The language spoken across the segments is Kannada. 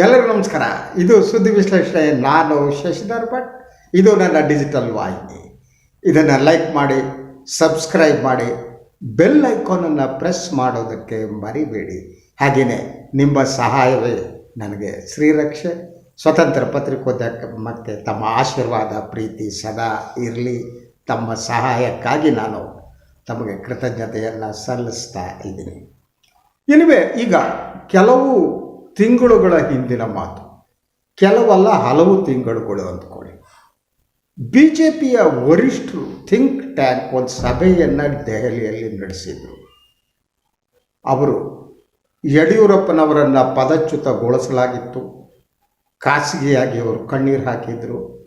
ಎಲ್ಲರಿಗೂ ನಮಸ್ಕಾರ. ಇದು ಸುದ್ದಿ ವಿಶ್ಲೇಷಣೆ. ನಾನು ಶಶಿಧರ್ ಭಟ್. ಇದು ನನ್ನ ಡಿಜಿಟಲ್ ವಾಹಿನಿ. ಇದನ್ನು ಲೈಕ್ ಮಾಡಿ ಸಬ್ಸ್ಕ್ರೈಬ್ ಮಾಡಿ ಬೆಲ್ ಐಕಾನನ್ನು ಪ್ರೆಸ್ ಮಾಡೋದಕ್ಕೆ ಮರಿಬೇಡಿ. ಹಾಗೆಯೇ ನಿಮ್ಮ ಸಹಾಯವೇ ನನಗೆ ಶ್ರೀರಕ್ಷೆ. ಸ್ವತಂತ್ರ ಪತ್ರಿಕೋದ್ಯಕ ಮತ್ತು ತಮ್ಮ ಆಶೀರ್ವಾದ, ಪ್ರೀತಿ ಸದಾ ಇರಲಿ. ತಮ್ಮ ಸಹಾಯಕ್ಕಾಗಿ ನಾನು ತಮಗೆ ಕೃತಜ್ಞತೆಯನ್ನು ಸಲ್ಲಿಸ್ತಾ ಇದ್ದೀನಿ. ಇನ್ನುವೆ ಈಗ ಕೆಲವು ತಿಂಗಳುಗಳ ಹಿಂದಿನ ಮಾತು. ಕೆಲವಲ್ಲ ಹಲವು ತಿಂಗಳುಗಳು ಅಂದ್ಕೊಳ್ಳಿ. ಬಿ ಜೆ ಪಿಯ ವರಿಷ್ಠರು ಥಿಂಕ್ ಟ್ಯಾಂಕ್ ಒಂದು ಸಭೆಯನ್ನು ದೆಹಲಿಯಲ್ಲಿ ನಡೆಸಿದರು. ಅವರು ಯಡಿಯೂರಪ್ಪನವರನ್ನು ಪದಚ್ಯುತಗೊಳಿಸಲಾಗಿತ್ತು. ಖಾಸಗಿಯಾಗಿ ಅವರು ಕಣ್ಣೀರು ಹಾಕಿದರು.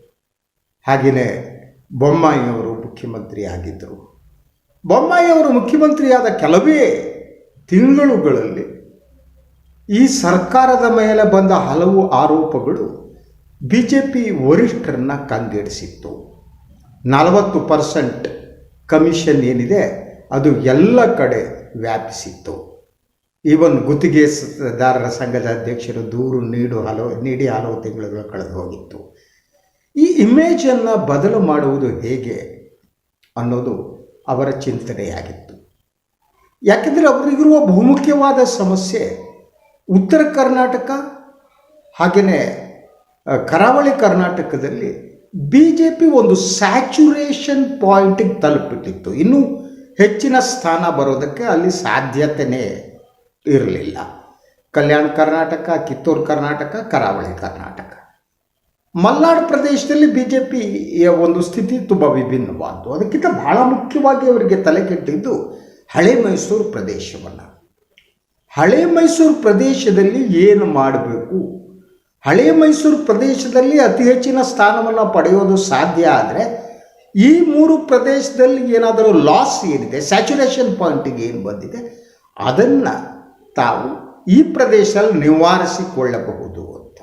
ಹಾಗೆಯೇ ಬೊಮ್ಮಾಯಿಯವರು ಮುಖ್ಯಮಂತ್ರಿ ಆಗಿದ್ದರು ಬೊಮ್ಮಾಯಿಯವರು ಮುಖ್ಯಮಂತ್ರಿಯಾದ ಕೆಲವೇ ತಿಂಗಳುಗಳಲ್ಲಿ ಈ ಸರ್ಕಾರದ ಮೇಲೆ ಬಂದ ಹಲವು ಆರೋಪಗಳು ಬಿ ಜೆ ಪಿ ವರಿಷ್ಠರನ್ನ ಕಂಗೆಡಿಸಿತ್ತು. ನಲವತ್ತು ಪರ್ಸೆಂಟ್ ಕಮಿಷನ್ ಏನಿದೆ, ಅದು ಎಲ್ಲ ಕಡೆ ವ್ಯಾಪಿಸಿತ್ತು. ಈವನ್ ಗುತ್ತಿಗೆದಾರರ ಸಂಘದ ಅಧ್ಯಕ್ಷರು ದೂರು ನೀಡು ಹಲವು ನೀಡಿ ಹಲವು ತಿಂಗಳುಗಳು ಕಳೆದು ಹೋಗಿತ್ತು ಈ ಇಮೇಜನ್ನು ಬದಲು ಮಾಡುವುದು ಹೇಗೆ ಅನ್ನೋದು ಅವರ ಚಿಂತನೆಯಾಗಿತ್ತು. ಯಾಕೆಂದರೆ ಅವರಿಗಿರುವ ಬಹುಮುಖ್ಯವಾದ ಸಮಸ್ಯೆ ಉತ್ತರ ಕರ್ನಾಟಕ ಹಾಗೆಯೇ ಕರಾವಳಿ ಕರ್ನಾಟಕದಲ್ಲಿ ಬಿ ಜೆ ಪಿ ಒಂದು ಸ್ಯಾಚುರೇಷನ್ ಪಾಯಿಂಟಿಗೆ ತಲುಪಿಟ್ಟಿತ್ತು. ಇನ್ನೂ ಹೆಚ್ಚಿನ ಸ್ಥಾನ ಬರೋದಕ್ಕೆ ಅಲ್ಲಿ ಸಾಧ್ಯತೆಯೇ ಇರಲಿಲ್ಲ. ಕಲ್ಯಾಣ ಕರ್ನಾಟಕ, ಕಿತ್ತೂರು ಕರ್ನಾಟಕ, ಕರಾವಳಿ ಕರ್ನಾಟಕ. ಮಲ್ನಾಡು ಪ್ರದೇಶದಲ್ಲಿ ಬಿ ಜೆ ಪಿಯ ಒಂದು ಸ್ಥಿತಿ ತುಂಬ ವಿಭಿನ್ನವಾದ್ದು. ಅದಕ್ಕಿಂತ ಬಹಳ ಮುಖ್ಯವಾಗಿ ಅವರಿಗೆ ತಲೆ ಕೆಟ್ಟಿದ್ದು ಹಳೆ ಮೈಸೂರು ಪ್ರದೇಶವನ್ನು. ಹಳೆ ಮೈಸೂರು ಪ್ರದೇಶದಲ್ಲಿ ಏನು ಮಾಡಬೇಕು? ಹಳೆ ಮೈಸೂರು ಪ್ರದೇಶದಲ್ಲಿ ಅತಿ ಹೆಚ್ಚಿನ ಸ್ಥಾನವನ್ನು ಪಡೆಯೋದು ಸಾಧ್ಯ ಆದರೆ, ಈ ಮೂರು ಪ್ರದೇಶದಲ್ಲಿ ಏನಾದರೂ ಲಾಸ್ ಏನಿದೆ ಸ್ಯಾಚುರೇಷನ್ ಪಾಯಿಂಟಿಗೆ ಏನು ಬಂದಿದೆ, ಅದನ್ನು ತಾವು ಈ ಪ್ರದೇಶದಲ್ಲಿ ನಿವಾರಿಸಿಕೊಳ್ಳಬಹುದು ಅಂತ.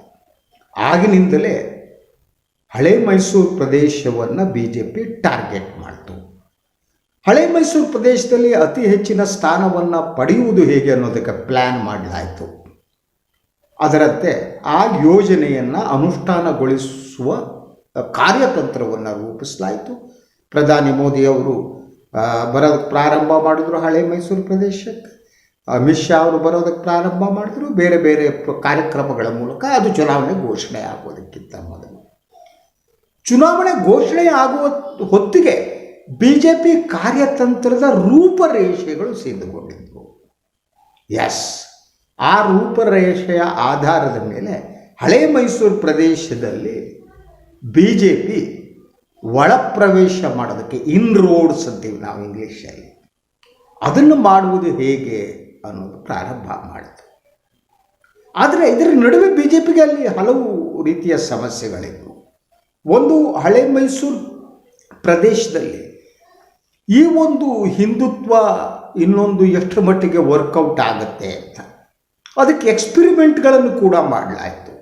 ಆಗಿನಿಂದಲೇ ಹಳೆ ಮೈಸೂರು ಪ್ರದೇಶವನ್ನು ಬಿ ಜೆ ಪಿ ಟಾರ್ಗೆಟ್ ಮಾಡ್ತು. ಹಳೆ ಮೈಸೂರು ಪ್ರದೇಶದಲ್ಲಿ ಅತಿ ಹೆಚ್ಚಿನ ಸ್ಥಾನವನ್ನು ಪಡೆಯುವುದು ಹೇಗೆ ಅನ್ನೋದಕ್ಕೆ ಪ್ಲ್ಯಾನ್ ಮಾಡಲಾಯಿತು. ಅದರಂತೆ ಆ ಯೋಜನೆಯನ್ನು ಅನುಷ್ಠಾನಗೊಳಿಸುವ ಕಾರ್ಯತಂತ್ರವನ್ನು ರೂಪಿಸಲಾಯಿತು. ಪ್ರಧಾನಿ ಮೋದಿಯವರು ಬರೋದಕ್ಕೆ ಪ್ರಾರಂಭ ಮಾಡಿದ್ರು ಹಳೆ ಮೈಸೂರು ಪ್ರದೇಶಕ್ಕೆ. ಅಮಿತ್ ಶಾ ಅವರು ಬರೋದಕ್ಕೆ ಪ್ರಾರಂಭ ಮಾಡಿದ್ರು. ಬೇರೆ ಬೇರೆ ಕಾರ್ಯಕ್ರಮಗಳ ಮೂಲಕ ಅದು ಚುನಾವಣೆ ಘೋಷಣೆ ಆಗೋದಕ್ಕಿಂತ ಮೊದಲು. ಚುನಾವಣೆ ಘೋಷಣೆ ಆಗುವ ಹೊತ್ತಿಗೆ ಬಿ ಜೆ ಪಿ ಕಾರ್ಯತಂತ್ರದ ರೂಪರೇಷೆಗಳು ಸಿದ್ಧಗೊಂಡಿದ್ದವು ಎಸ್ ಆ ರೂಪರೇಷೆಯ ಆಧಾರದ ಮೇಲೆ ಹಳೆ ಮೈಸೂರು ಪ್ರದೇಶದಲ್ಲಿ ಬಿ ಜೆ ಪಿ ಒಳಪ್ರವೇಶ ಮಾಡೋದಕ್ಕೆ ಇನ್ ರೋಡ್ಸ್ ಅಂತೀವಿ ನಾವು ಇಂಗ್ಲೀಷಲ್ಲಿ ಅದನ್ನು ಮಾಡುವುದು ಹೇಗೆ ಅನ್ನೋದು ಪ್ರಾರಂಭ ಮಾಡಿತು. ಆದರೆ ಇದರ ನಡುವೆ ಬಿ ಜೆ ಪಿಗೆ ಅಲ್ಲಿ ಹಲವು ರೀತಿಯ ಸಮಸ್ಯೆಗಳಿದ್ದವು ಒಂದು ಹಳೆ ಮೈಸೂರು ಪ್ರದೇಶದಲ್ಲಿ ಈ ಒಂದು ಹಿಂದುತ್ವ ಇನ್ನೊಂದು ಎಷ್ಟರ ಮಟ್ಟಿಗೆ ವರ್ಕೌಟ್ ಆಗುತ್ತೆ ಅಂತ. ಅದಕ್ಕೆ ಎಕ್ಸ್ಪಿರಿಮೆಂಟ್ಗಳನ್ನು ಕೂಡ ಮಾಡಲಾಯಿತು.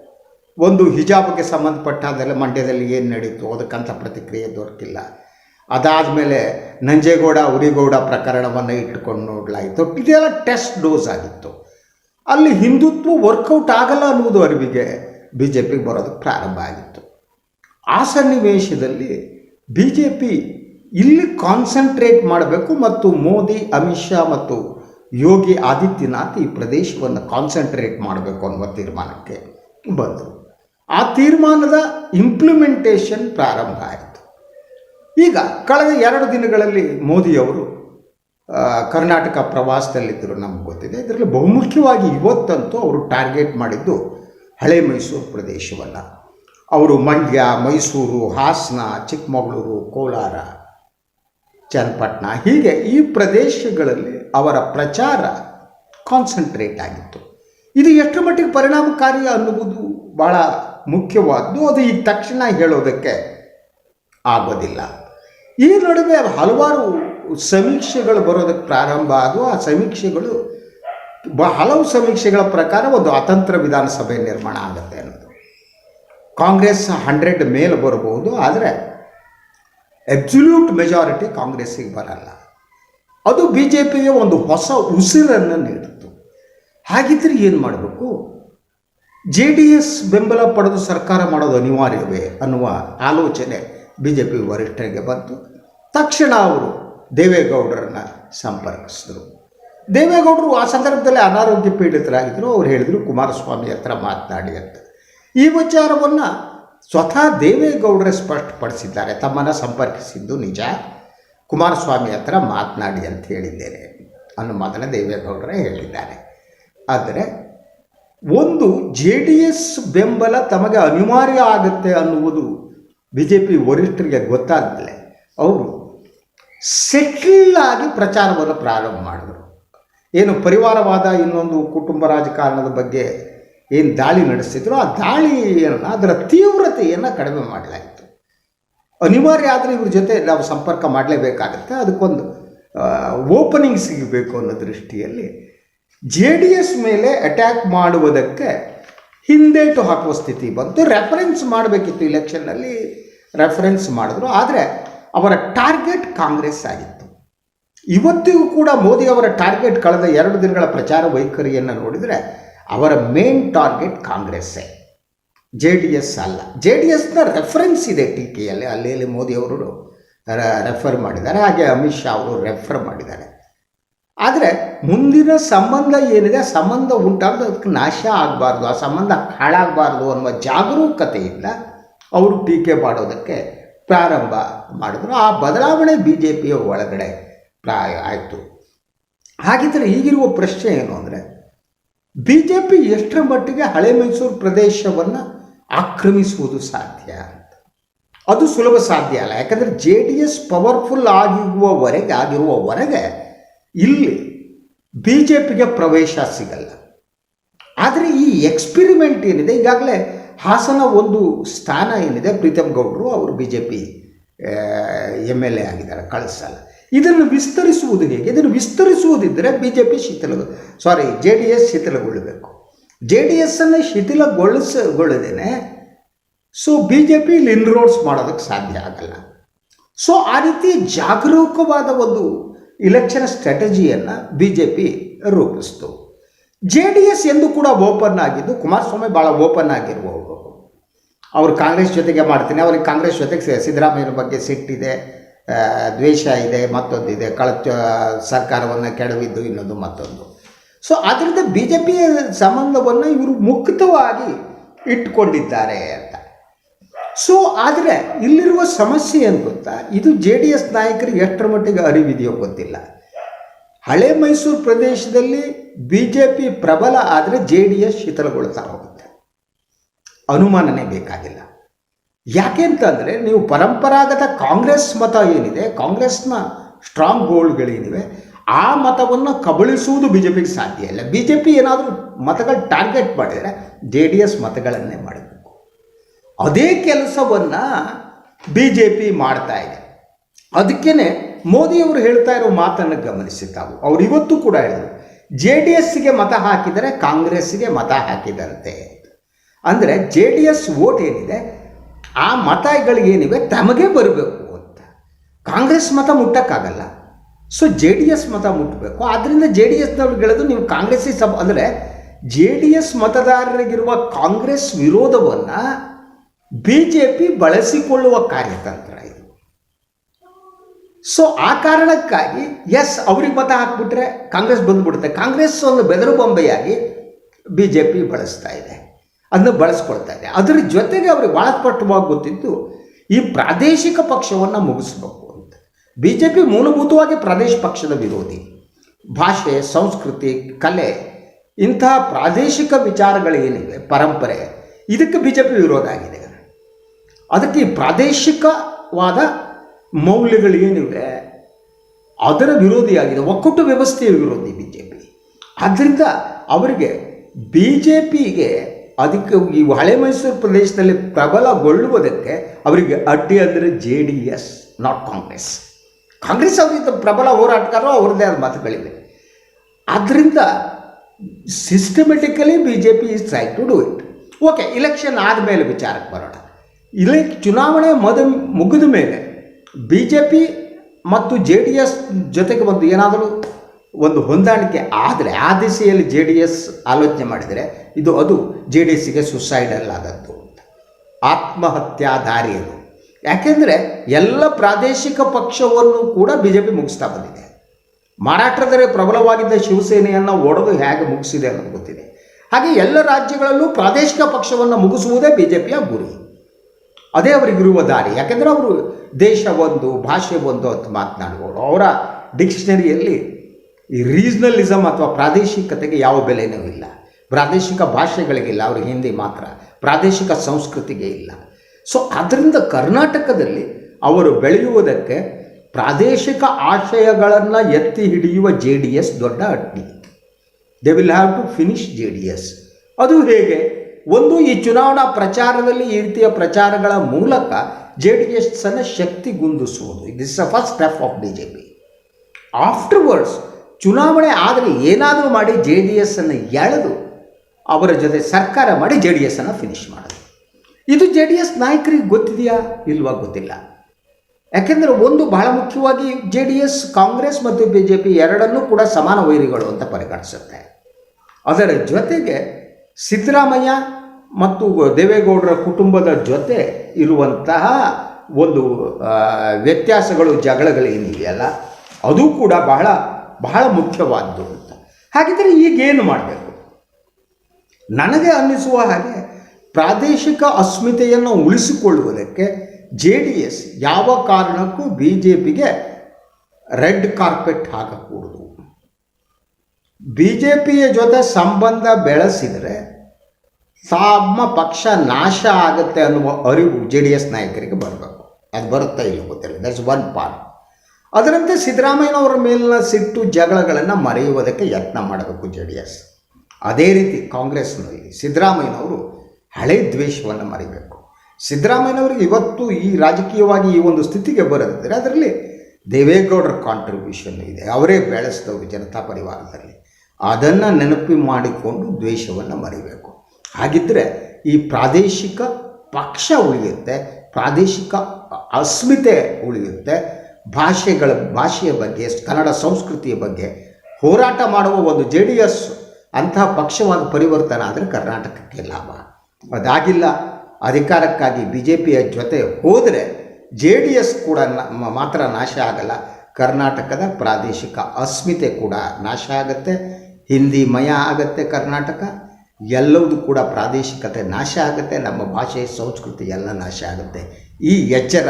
ಒಂದು ಹಿಜಾಬ್ಗೆ ಸಂಬಂಧಪಟ್ಟಾದೆಲ್ಲ ಮಂಡ್ಯದಲ್ಲಿ ಏನು ನಡೀತು ಅದಕ್ಕಂಥ ಪ್ರತಿಕ್ರಿಯೆ ದೊರಕಿಲ್ಲ. ಅದಾದ ಮೇಲೆ ನಂಜೇಗೌಡ, ಉರಿಗೌಡ ಪ್ರಕರಣವನ್ನು ಇಟ್ಟುಕೊಂಡು ನೋಡಲಾಯಿತು. ಇದೆಲ್ಲ ಟೆಸ್ಟ್ ಡೋಸ್ ಆಗಿತ್ತು. ಅಲ್ಲಿ ಹಿಂದುತ್ವ ವರ್ಕೌಟ್ ಆಗಲ್ಲ ಅನ್ನೋದು ಅರಿವಿಗೆ ಬಿ ಜೆ ಪಿಗೆ ಬರೋದಕ್ಕೆ ಪ್ರಾರಂಭ ಆಗಿತ್ತು. ಆ ಸನ್ನಿವೇಶದಲ್ಲಿ ಬಿ ಜೆ ಪಿ ಇಲ್ಲಿ ಕಾನ್ಸಂಟ್ರೇಟ್ ಮಾಡಬೇಕು ಮತ್ತು ಮೋದಿ, ಅಮಿತ್ ಶಾ ಮತ್ತು ಯೋಗಿ ಆದಿತ್ಯನಾಥ್ ಈ ಪ್ರದೇಶವನ್ನು ಕಾನ್ಸಂಟ್ರೇಟ್ ಮಾಡಬೇಕು ಅನ್ನುವ ತೀರ್ಮಾನಕ್ಕೆ ಬಂದರು. ಆ ತೀರ್ಮಾನದ ಇಂಪ್ಲಿಮೆಂಟೇಷನ್ ಪ್ರಾರಂಭ ಆಯಿತು. ಈಗ ಕಳೆದ ಎರಡು ದಿನಗಳಲ್ಲಿ ಮೋದಿಯವರು ಕರ್ನಾಟಕ ಪ್ರವಾಸದಲ್ಲಿದ್ದರು ನಮ್ಗೆ ಗೊತ್ತಿದೆ. ಇದರಲ್ಲಿ ಬಹುಮುಖ್ಯವಾಗಿ ಇವತ್ತಂತೂ ಅವರು ಟಾರ್ಗೆಟ್ ಮಾಡಿದ್ದು ಹಳೆ ಮೈಸೂರು ಪ್ರದೇಶವನ್ನು. ಅವರು ಮಂಡ್ಯ, ಮೈಸೂರು, ಹಾಸನ, ಚಿಕ್ಕಮಗಳೂರು, ಕೋಲಾರ ಚನ್ನಪಟ್ಟಣ. ಹೀಗೆ ಈ ಪ್ರದೇಶಗಳಲ್ಲಿ ಅವರ ಪ್ರಚಾರ ಕಾನ್ಸಂಟ್ರೇಟ್ ಆಗಿತ್ತು. ಇದು ಎಷ್ಟು ಮಟ್ಟಿಗೆ ಪರಿಣಾಮಕಾರಿ ಅನ್ನುವುದು ಭಾಳ ಮುಖ್ಯವಾದ್ದು. ಅದು ಈ ತಕ್ಷಣ ಹೇಳೋದಕ್ಕೆ ಆಗೋದಿಲ್ಲ. ಈ ನಡುವೆ ಹಲವಾರು ಸಮೀಕ್ಷೆಗಳು ಬರೋದಕ್ಕೆ ಪ್ರಾರಂಭ ಆದವು. ಆ ಸಮೀಕ್ಷೆಗಳು ಹಲವು ಸಮೀಕ್ಷೆಗಳ ಪ್ರಕಾರ ಒಂದು ಅತಂತ್ರ ವಿಧಾನಸಭೆ ನಿರ್ಮಾಣ ಆಗುತ್ತೆ ಅನ್ನೋದು. ಕಾಂಗ್ರೆಸ್ ಹಂಡ್ರೆಡ್ ಮೇಲೆ ಬರಬಹುದು ಆದರೆ ಅಬ್ಸಲ್ಯೂಟ್ ಮೆಜಾರಿಟಿ ಕಾಂಗ್ರೆಸ್ಸಿಗೆ ಬರಲ್ಲ. ಅದು ಬಿ ಜೆ ಪಿಗೆ ಒಂದು ಹೊಸ ಉಸಿರನ್ನು ನೀಡಿತು ಹಾಗಿದ್ರೆ ಏನು ಮಾಡಬೇಕು? ಜೆ ಡಿ ಎಸ್ ಬೆಂಬಲ ಪಡೆದು ಸರ್ಕಾರ ಮಾಡೋದು ಅನಿವಾರ್ಯವೇ ಅನ್ನುವ ಆಲೋಚನೆ ಬಿ ಜೆ ಪಿ ವರಿಷ್ಠರಿಗೆ ಬಂತು. ತಕ್ಷಣ ಅವರು ದೇವೇಗೌಡರನ್ನು ಸಂಪರ್ಕಿಸಿದರು. ದೇವೇಗೌಡರು ಆ ಸಂದರ್ಭದಲ್ಲಿ ಅನಾರೋಗ್ಯ ಪೀಡಿತರಾಗಿದ್ದರು ಅವ್ರು ಹೇಳಿದರು, ಕುಮಾರಸ್ವಾಮಿ ಹತ್ರ ಮಾತನಾಡಿ ಅಂತ. ಈ ವಿಚಾರವನ್ನು ಸ್ವತಃ ದೇವೇಗೌಡರೇ ಸ್ಪಷ್ಟಪಡಿಸಿದ್ದಾರೆ. ತಮ್ಮನ್ನು ಸಂಪರ್ಕಿಸಿದ್ದು ನಿಜ. ಕುಮಾರಸ್ವಾಮಿ ಹತ್ರ ಮಾತನಾಡಿ ಅಂತ ಹೇಳಿದ್ದೇನೆ. ಅನ್ನೋ ಮಾತನ್ನು ದೇವೇಗೌಡರೇ ಹೇಳಿದ್ದಾರೆ. ಆದರೆ ಒಂದು ಜೆ ಡಿ ಎಸ್ ಬೆಂಬಲ ತಮಗೆ ಅನಿವಾರ್ಯ ಆಗುತ್ತೆ ಅನ್ನುವುದು ಬಿ ಜೆ ಪಿ ವರಿಷ್ಠರಿಗೆ ಗೊತ್ತಾದಮೇಲೆ ಅವರು ಸೆಟ್ಲ್ ಆಗಿ ಪ್ರಚಾರವನ್ನು ಪ್ರಾರಂಭ ಮಾಡಿದರು. ಏನು ಪರಿವಾರವಾದ ಇನ್ನೊಂದು ಕುಟುಂಬ ರಾಜಕಾರಣದ ಬಗ್ಗೆ ಏನು ದಾಳಿ ನಡೆಸ್ತಿದ್ರು ಆ ದಾಳಿ ದಾಳಿಯನ್ನು ಅದರ ತೀವ್ರತೆಯನ್ನು ಕಡಿಮೆ ಮಾಡಲಾಯಿತು ಅನಿವಾರ್ಯ ಆದರೆ ಇವ್ರ ಜೊತೆ ನಾವು ಸಂಪರ್ಕ ಮಾಡಲೇಬೇಕಾಗತ್ತೆ. ಅದಕ್ಕೊಂದು ಓಪನಿಂಗ್ ಸಿಗಬೇಕು ಅನ್ನೋ ದೃಷ್ಟಿಯಲ್ಲಿ ಜೆ ಡಿ ಎಸ್ ಮೇಲೆ ಅಟ್ಯಾಕ್ ಮಾಡುವುದಕ್ಕೆ ಹಿಂದೇಟು ಹಾಕುವ ಸ್ಥಿತಿ ಬಂತು. ರೆಫರೆನ್ಸ್ ಮಾಡಬೇಕಿತ್ತು ಇಲೆಕ್ಷನ್ನಲ್ಲಿ ರೆಫರೆನ್ಸ್ ಮಾಡಿದ್ರು. ಆದರೆ ಅವರ ಟಾರ್ಗೆಟ್ ಕಾಂಗ್ರೆಸ್ ಆಗಿತ್ತು. ಇವತ್ತಿಗೂ ಕೂಡ ಮೋದಿ ಅವರ ಟಾರ್ಗೆಟ್ ಕಳೆದ ಎರಡು ದಿನಗಳ ಪ್ರಚಾರ ವೈಖರಿಯನ್ನು ನೋಡಿದರೆ ಅವರ ಮೇನ್ ಟಾರ್ಗೆಟ್ ಕಾಂಗ್ರೆಸ್ಸೇ. ಜೆ ಡಿ ಎಸ್ ಅಲ್ಲ. ಜೆ ಡಿ ಎಸ್ನ ರೆಫರೆನ್ಸ್ ಇದೆ ಟೀಕೆಯಲ್ಲಿ. ಅಲ್ಲಿ ಮೋದಿ ಅವರು ರೆಫರ್ ಮಾಡಿದ್ದಾರೆ. ಹಾಗೆ ಅಮಿತ್ ಶಾ ಅವರು ರೆಫರ್ ಮಾಡಿದ್ದಾರೆ. ಆದರೆ ಮುಂದಿನ ಸಂಬಂಧ ಏನಿದೆ? ಸಂಬಂಧ ಉಂಟಾಗದು ಅದಕ್ಕೆ ನಾಶ ಆಗಬಾರ್ದು. ಆ ಸಂಬಂಧ ಹಾಳಾಗಬಾರ್ದು ಅನ್ನುವ ಜಾಗರೂಕತೆಯಿಂದ ಅವರು ಟೀಕೆ ಮಾಡೋದಕ್ಕೆ ಪ್ರಾರಂಭ ಮಾಡಿದ್ರು. ಆ ಬದಲಾವಣೆ ಬಿ ಜೆ ಪಿಯ ಒಳಗಡೆ ಪ್ರಾಯ ಆಯಿತು. ಹಾಗಿದ್ದರೆ ಈಗಿರುವ ಪ್ರಶ್ನೆ ಏನು ಅಂದರೆ ಬಿ ಜೆ ಪಿ ಎಷ್ಟರ ಮಟ್ಟಿಗೆ ಹಳೆ ಮೈಸೂರು ಪ್ರದೇಶವನ್ನು ಆಕ್ರಮಿಸುವುದು ಸಾಧ್ಯ ಅಂತ. ಅದು ಸುಲಭ ಸಾಧ್ಯ ಅಲ್ಲ. ಯಾಕಂದರೆ ಜೆ ಡಿ ಎಸ್ ಪವರ್ಫುಲ್ ಆಗಿರುವವರೆಗೆ ಆಗಿರುವವರೆಗೆ ಇಲ್ಲಿ ಬಿ ಜೆ ಪಿಗೆ ಪ್ರವೇಶ ಸಿಗಲ್ಲ. ಆದರೆ ಈ ಎಕ್ಸ್ಪಿರಿಮೆಂಟ್ ಏನಿದೆ, ಈಗಾಗಲೇ ಹಾಸನ ಒಂದು ಸ್ಥಾನ ಏನಿದೆ ಪ್ರೀತಮ್ ಗೌಡರು ಅವರು B J P M L A ಆಗಿದ್ದಾರೆ, ಕಳಿಸಲ್ಲ. ಇದನ್ನು ವಿಸ್ತರಿಸುವುದು ಹೇಗೆ? ಇದನ್ನು ವಿಸ್ತರಿಸುವುದಿದ್ದರೆ ಬಿ ಜೆ ಪಿ ಶಿಥಿಲ ಸಾರಿ ಜೆ ಡಿ ಎಸ್ ಶಿಥಿಲಗೊಳ್ಳಬೇಕು. ಜೆ ಡಿ ಎಸ್ಸನ್ನು ಶಿಥಿಲಗೊಳಿಸಗೊಳ್ಳದೇನೆ so B J P inroads ಮಾಡೋದಕ್ಕೆ ಸಾಧ್ಯ ಆಗಲ್ಲ. ಸೊ ಆ ರೀತಿ ಜಾಗರೂಕವಾದ ಒಂದು ಇಲೆಕ್ಷನ್ ಸ್ಟ್ರಾಟಜಿಯನ್ನು ಬಿ ಜೆ ಪಿ ರೂಪಿಸ್ತು. ಜೆ ಡಿ ಎಸ್ ಎಂದು ಕೂಡ ಓಪನ್ ಆಗಿದ್ದು, ಕುಮಾರಸ್ವಾಮಿ ಭಾಳ ಓಪನ್ ಆಗಿರ್ಬೋದು ಅವರು ಕಾಂಗ್ರೆಸ್ ಜೊತೆಗೆ ಮಾಡ್ತೀನಿ, ಅವ್ರಿಗೆ ಕಾಂಗ್ರೆಸ್ ಜೊತೆಗೆ ಸಿದ್ದರಾಮಯ್ಯನ ಬಗ್ಗೆ ಸಿಟ್ಟಿದೆ. ದ್ವೇಷ ಇದೆ, ಮತ್ತೊಂದಿದೆ. ಕಳ ಸರ್ಕಾರವನ್ನು ಕೆಡವಿದ್ದು ಇನ್ನೊಂದು ಮತ್ತೊಂದು. ಸೊ ಅದರಿಂದ ಬಿ ಜೆ ಪಿಯ ಸಂಬಂಧವನ್ನು ಇವರು ಮುಕ್ತವಾಗಿ ಇಟ್ಕೊಂಡಿದ್ದಾರೆ ಅಂತ. ಸೊ ಆದರೆ ಇಲ್ಲಿರುವ ಸಮಸ್ಯೆ ಏನು ಗೊತ್ತಾ? ಇದು ಜೆ ಡಿ ಎಸ್ ನಾಯಕರಿಗೆ ಎಷ್ಟರ ಮಟ್ಟಿಗೆ ಅರಿವಿದೆಯೋ ಗೊತ್ತಿಲ್ಲ. ಹಳೆ ಮೈಸೂರು ಪ್ರದೇಶದಲ್ಲಿ ಬಿ ಜೆ ಪಿ ಪ್ರಬಲ ಆದರೆ ಜೆ ಡಿ ಎಸ್ ಶಿಥಿಲಗೊಳ್ತಾ ಹೋಗುತ್ತೆ. ಅನುಮಾನನೇ ಬೇಕಾಗಿಲ್ಲ. ಯಾಕೆ ಅಂತಂದರೆ ನೀವು ಪರಂಪರಾಗತ ಕಾಂಗ್ರೆಸ್ ಮತ ಏನಿದೆ, ಕಾಂಗ್ರೆಸ್ನ ಸ್ಟ್ರಾಂಗ್ ಗೋಲ್ಡ್ಗಳೇನಿವೆ ಆ ಮತವನ್ನು ಕಬಳಿಸುವುದು ಬಿ ಜೆ ಪಿಗೆ ಸಾಧ್ಯ ಇಲ್ಲ. ಬಿ ಜೆ ಪಿ ಏನಾದರೂ ಮತಗಳು ಟಾರ್ಗೆಟ್ ಮಾಡಿದರೆ ಜೆ ಡಿ ಎಸ್ ಮತಗಳನ್ನೇ ಮಾಡಬೇಕು. ಅದೇ ಕೆಲಸವನ್ನು ಬಿ ಜೆ ಪಿ ಮಾಡ್ತಾ ಇದೆ. ಅದಕ್ಕೇ ಮೋದಿಯವರು ಹೇಳ್ತಾ ಇರೋ ಮಾತನ್ನು ಗಮನಿಸಿ ತಾವು ಅವರು ಇವತ್ತು ಕೂಡ ಹೇಳಿದರು, ಜೆ ಡಿ ಎಸ್ಗೆ ಮತ ಹಾಕಿದರೆ ಕಾಂಗ್ರೆಸ್ಗೆ ಮತ ಹಾಕಿದಂತೆ. ಅಂದರೆ ಜೆ ಡಿ ಎಸ್ ವೋಟ್ ಏನಿದೆ ಆ ಮತಗಳಿಗೇನಿವೆ ತಮಗೆ ಬರಬೇಕು ಅಂತ. ಕಾಂಗ್ರೆಸ್ ಮತ ಮುಟ್ಟಕ್ಕಾಗಲ್ಲ. ಸೊ ಜೆ ಡಿ ಎಸ್ ಮತ ಮುಟ್ಟಬೇಕು ಆದ್ದರಿಂದ ಜೆ ಡಿ ಎಸ್ನವ್ರು ಗೆಳೆದು ನೀವು ಕಾಂಗ್ರೆಸ್ಸಿಗೆ ಸಬ್, ಅಂದರೆ ಜೆ ಡಿ ಎಸ್ ಮತದಾರರಿಗಿರುವ ಕಾಂಗ್ರೆಸ್ ವಿರೋಧವನ್ನು ಬಿ ಜೆ ಪಿ ಬಳಸಿಕೊಳ್ಳುವ ಕಾರ್ಯತಂತ್ರ ಇದು. ಸೊ ಆ ಕಾರಣಕ್ಕಾಗಿ ಎಸ್ ಅವ್ರಿಗೆ ಮತ ಹಾಕ್ಬಿಟ್ರೆ ಕಾಂಗ್ರೆಸ್ ಬಂದ್ಬಿಡುತ್ತೆ. ಕಾಂಗ್ರೆಸ್ ಒಂದು ಬೆದರು ಬೊಂಬೆಯಾಗಿ ಬಿ ಜೆ ಪಿ ಬಳಸ್ತಾ ಇದೆ. ಅದನ್ನು ಬಳಸ್ಕೊಳ್ತಾ ಇದೆ. ಅದರ ಜೊತೆಗೆ ಅವ್ರಿಗೆ ಭಾಳ ಗೊತ್ತಿದ್ದು, ಈ ಪ್ರಾದೇಶಿಕ ಪಕ್ಷವನ್ನು ಮುಗಿಸ್ಬೇಕು ಅಂತ. ಬಿ ಜೆ ಪಿ ಮೂಲಭೂತವಾಗಿ ಪ್ರದೇಶ ಪಕ್ಷದ ವಿರೋಧಿ. ಭಾಷೆ, ಸಂಸ್ಕೃತಿ, ಕಲೆ, ಇಂತಹ ಪ್ರಾದೇಶಿಕ ವಿಚಾರಗಳೇನಿವೆ ಪರಂಪರೆ, ಇದಕ್ಕೆ ಬಿ ಜೆ ಪಿ ವಿರೋಧ ಆಗಿದೆ. ಅದಕ್ಕೆ ಈ ಪ್ರಾದೇಶಿಕವಾದ ಮೌಲ್ಯಗಳೇನಿವೆ ಅದರ ವಿರೋಧಿಯಾಗಿದೆ ಒಕ್ಕೂಟ ವ್ಯವಸ್ಥೆಯ ವಿರೋಧಿ ಬಿ ಜೆ ಪಿ ಆದ್ದರಿಂದ ಅವರಿಗೆ ಬಿ ಜೆ ಪಿಗೆ ಅದಕ್ಕೆ ಈ ಹಳೆ ಮೈಸೂರು ಪ್ರದೇಶದಲ್ಲಿ ಪ್ರಬಲಗೊಳ್ಳುವುದಕ್ಕೆ ಅವರಿಗೆ ಅಡ್ಡಿ ಅಂದರೆ J D S not Congress. Congress ಅವರಿಂದ ಪ್ರಬಲ ಹೋರಾಟಗಾರರು, ಅವ್ರದ್ದೇ ಆದ ಮತಗಳಿವೆ. ಆದ್ದರಿಂದ systematically B J P is try to do it okay election ಆದಮೇಲೆ ವಿಚಾರಕ್ಕೆ ಬರೋಣ. ಇಲೆ ಚುನಾವಣೆ ಮದ ಮುಗಿದ ಮೇಲೆ ಬಿ ಜೆ ಪಿ ಮತ್ತು ಜೆ ಡಿ ಎಸ್ ಜೊತೆಗೆ ಒಂದು ಏನಾದರೂ ಒಂದು ಹೊಂದಾಣಿಕೆ ಆದರೆ ಆ ದಿಸೆಯಲ್ಲಿ ಜೆ ಡಿ ಎಸ್ ಆಲೋಚನೆ ಮಾಡಿದರೆ ಇದು ಅದು ಜೆ ಡಿ ಎಸ್ಸಿಗೆ ಸುಸೈಡಲ್ ಆದದ್ದು ಆತ್ಮಹತ್ಯಾ ದಾರಿ ಅದು ಯಾಕೆಂದರೆ ಎಲ್ಲ ಪ್ರಾದೇಶಿಕ ಪಕ್ಷವನ್ನು ಕೂಡ ಬಿ ಜೆ ಪಿ ಮುಗಿಸ್ತಾ ಬಂದಿದೆ. ಮಹಾರಾಷ್ಟ್ರದಲ್ಲಿ ಪ್ರಬಲವಾಗಿದ್ದ ಶಿವಸೇನೆಯನ್ನು ಒಡೆದು ಹೇಗೆ ಮುಗಿಸಿದೆ ಅನ್ನೋದು ಗೊತ್ತಿದೆ. ಹಾಗೆ ಎಲ್ಲ ರಾಜ್ಯಗಳಲ್ಲೂ ಪ್ರಾದೇಶಿಕ ಪಕ್ಷವನ್ನು ಮುಗಿಸುವುದೇ ಬಿ ಜೆ ಪಿಯ ಗುರಿ. ಅದೇ ಅವರಿಗಿರುವ ದಾರಿ. ಯಾಕೆಂದರೆ ಅವರು ದೇಶ ಒಂದು, ಭಾಷೆ ಒಂದು ಅಂತ ಮಾತನಾಡುವವರು. ಅವರ ಡಿಕ್ಷನರಿಯಲ್ಲಿ ಈ ರೀಜ್ನಲಿಸಮ್ ಅಥವಾ ಪ್ರಾದೇಶಿಕತೆಗೆ ಯಾವ ಬೆಲೆನೂ ಇಲ್ಲ. ಪ್ರಾದೇಶಿಕ ಭಾಷೆಗಳಿಗಿಲ್ಲ, ಅವರು ಹಿಂದಿ ಮಾತ್ರ. ಪ್ರಾದೇಶಿಕ ಸಂಸ್ಕೃತಿಗೆ ಇಲ್ಲ. ಸೊ ಅದರಿಂದ ಕರ್ನಾಟಕದಲ್ಲಿ ಅವರು ಬೆಳೆಯುವುದಕ್ಕೆ ಪ್ರಾದೇಶಿಕ ಆಶಯಗಳನ್ನು ಎತ್ತಿ ಹಿಡಿಯುವ ಜೆ ಡಿ ಎಸ್ ದೊಡ್ಡ ಅಡ್ಡಿ they will have to finish J D S. ಅದು ಹೇಗೆ? ಒಂದು, ಈ ಚುನಾವಣಾ ಪ್ರಚಾರದಲ್ಲಿ ಈ ರೀತಿಯ ಪ್ರಚಾರಗಳ ಮೂಲಕ ಜೆ ಡಿ ಎಸ್ಸನ್ನು ಶಕ್ತಿಗುಂದಿಸುವುದು this a first step of B J P afterwards ಚುನಾವಣೆ ಆದರೆ ಏನಾದರೂ ಮಾಡಿ ಜೆ ಡಿ ಎಸ್ಸನ್ನು ಎಳೆದು ಅವರ ಜೊತೆ ಸರ್ಕಾರ ಮಾಡಿ ಜೆ ಡಿ ಎಸ್ಸನ್ನು ಫಿನಿಶ್ ಮಾಡೋದು. ಇದು ಜೆ ಡಿ ಎಸ್ ನಾಯಕರಿಗೆ ಗೊತ್ತಿದೆಯಾ ಇಲ್ವಾ ಗೊತ್ತಿಲ್ಲ. ಯಾಕೆಂದರೆ ಒಂದು ಬಹಳ ಮುಖ್ಯವಾಗಿ ಜೆ ಡಿ ಎಸ್, ಕಾಂಗ್ರೆಸ್ ಮತ್ತು ಬಿ ಜೆ ಪಿ ಎರಡನ್ನೂ ಕೂಡ ಸಮಾನ ವೈರಿಗಳು ಅಂತ ಪರಿಗಣಿಸುತ್ತೆ. ಅದರ ಜೊತೆಗೆ ಸಿದ್ದರಾಮಯ್ಯ ಮತ್ತು ದೇವೇಗೌಡರ ಕುಟುಂಬದ ಜೊತೆ ಇರುವಂತಹ ಒಂದು ವ್ಯತ್ಯಾಸಗಳು ವ್ಯತ್ಯಾಸಗಳು ಜಗಳಗಳೇನಿವೆಯಲ್ಲ ಅದು ಕೂಡ ಬಹಳ ಬಹಳ ಮುಖ್ಯವಾದ್ದು ಅಂತ. ಹಾಗಿದ್ದರೆ ಈಗೇನು ಮಾಡಬೇಕು? ನನಗೆ ಅನ್ನಿಸುವ ಹಾಗೆ ಪ್ರಾದೇಶಿಕ ಅಸ್ಮಿತೆಯನ್ನು ಉಳಿಸಿಕೊಳ್ಳುವುದಕ್ಕೆ ಜೆ ಡಿ ಎಸ್ ಯಾವ ಕಾರಣಕ್ಕೂ ಬಿ ಜೆ ಪಿಗೆ ರೆಡ್ ಕಾರ್ಪೆಟ್ ಹಾಕಕೂಡದು. ಬಿ ಜೆ ಪಿಯ ಜೊತೆ ಸಂಬಂಧ ಬೆಳೆಸಿದರೆ ತಮ್ಮ ಪಕ್ಷ ನಾಶ ಆಗುತ್ತೆ ಅನ್ನುವ ಅರಿವು ಜೆ ಡಿ ಎಸ್ ನಾಯಕರಿಗೆ ಬರಬೇಕು. ಅದು ಬರುತ್ತಾ ಇಲ್ಲ ಗೊತ್ತಿಲ್ಲ. ದಟ್ಸ್ ಒನ್ ಪಾರ್ಟ್ ಅದರಂತೆ ಸಿದ್ದರಾಮಯ್ಯನವರ ಮೇಲಿನ ಸಿಟ್ಟು ಜಗಳಗಳನ್ನು ಮರೆಯುವುದಕ್ಕೆ ಯತ್ನ ಮಾಡಬೇಕು ಜೆ ಡಿ ಎಸ್ ಅದೇ ರೀತಿ ಕಾಂಗ್ರೆಸ್ನಲ್ಲಿ ಸಿದ್ದರಾಮಯ್ಯನವರು ಹಳೆ ದ್ವೇಷವನ್ನು ಮರಿಬೇಕು. ಸಿದ್ದರಾಮಯ್ಯನವರಿಗೆ ಇವತ್ತು ಈ ರಾಜಕೀಯವಾಗಿ ಈ ಒಂದು ಸ್ಥಿತಿಗೆ ಬರೋದಿದ್ದರೆ ಅದರಲ್ಲಿ ದೇವೇಗೌಡರ ಕಾಂಟ್ರಿಬ್ಯೂಷನ್ ಇದೆ. ಅವರೇ ಬೆಳೆಸಿದವರು ಜನತಾ ಪರಿವಾರದಲ್ಲಿ. ಅದನ್ನು ನೆನಪು ಮಾಡಿಕೊಂಡು ದ್ವೇಷವನ್ನು ಮರಿಬೇಕು. ಹಾಗಿದ್ದರೆ ಈ ಪ್ರಾದೇಶಿಕ ಪಕ್ಷ ಉಳಿಯುತ್ತೆ, ಪ್ರಾದೇಶಿಕ ಅಸ್ಮಿತೆ ಉಳಿಯುತ್ತೆ ಭಾಷೆಗಳ, ಭಾಷೆಯ ಬಗ್ಗೆ, ಕನ್ನಡ ಸಂಸ್ಕೃತಿಯ ಬಗ್ಗೆ ಹೋರಾಟ ಮಾಡುವ ಒಂದು ಜೆ ಡಿ ಎಸ್ ಅಂತಹ ಪಕ್ಷವಾಗಿ ಪರಿವರ್ತನೆ ಆದರೆ ಕರ್ನಾಟಕಕ್ಕೆ ಲಾಭ. ಅದಾಗಿಲ್ಲ. ಅಧಿಕಾರಕ್ಕಾಗಿ ಬಿ ಜೆ ಪಿಯ ಜೊತೆ ಹೋದರೆ ಜೆ ಡಿ ಎಸ್ ಕೂಡ ಮಾತ್ರ ನಾಶ ಆಗಲ್ಲ. ಕರ್ನಾಟಕದ ಪ್ರಾದೇಶಿಕ ಅಸ್ಮಿತೆ ಕೂಡ ನಾಶ ಆಗುತ್ತೆ. ಹಿಂದಿ ಮಯ ಆಗುತ್ತೆ ಕರ್ನಾಟಕ. ಎಲ್ಲವೂ ಕೂಡ ಪ್ರಾದೇಶಿಕತೆ ನಾಶ ಆಗುತ್ತೆ. ನಮ್ಮ ಭಾಷೆ, ಸಂಸ್ಕೃತಿ ಎಲ್ಲ ನಾಶ ಆಗುತ್ತೆ. ಈ ಎಚ್ಚರ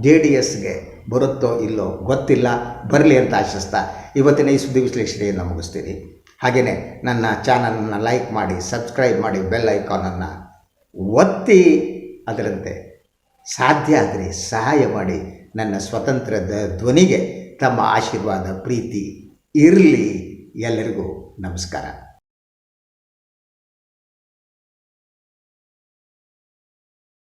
ಜೆ ಡಿ ಎಸ್ಗೆ ಬರುತ್ತೋ ಇಲ್ಲೋ ಗೊತ್ತಿಲ್ಲ, ಬರಲಿ ಅಂತ ಆಶಿಸ್ತಾ ಇವತ್ತಿನ ಈ ಸುದ್ದಿ ವಿಶ್ಲೇಷಣೆಯನ್ನು ಮುಗಿಸ್ತೀನಿ. ಹಾಗೆಯೇ ನನ್ನ ಚಾನಲನ್ನು ಲೈಕ್ ಮಾಡಿ, ಸಬ್ಸ್ಕ್ರೈಬ್ ಮಾಡಿ, ಬೆಲ್ ಐಕಾನನ್ನು ಒತ್ತಿ, ಅದರಂತೆ ಸಾಧ್ಯ ಆದರೆ ಸಹಾಯ ಮಾಡಿ ನನ್ನ ಸ್ವತಂತ್ರದ ಧ್ವನಿಗೆ ತಮ್ಮ ಆಶೀರ್ವಾದ, ಪ್ರೀತಿ ಇರಲಿ. ಎಲ್ಲರಿಗೂ ನಮಸ್ಕಾರ.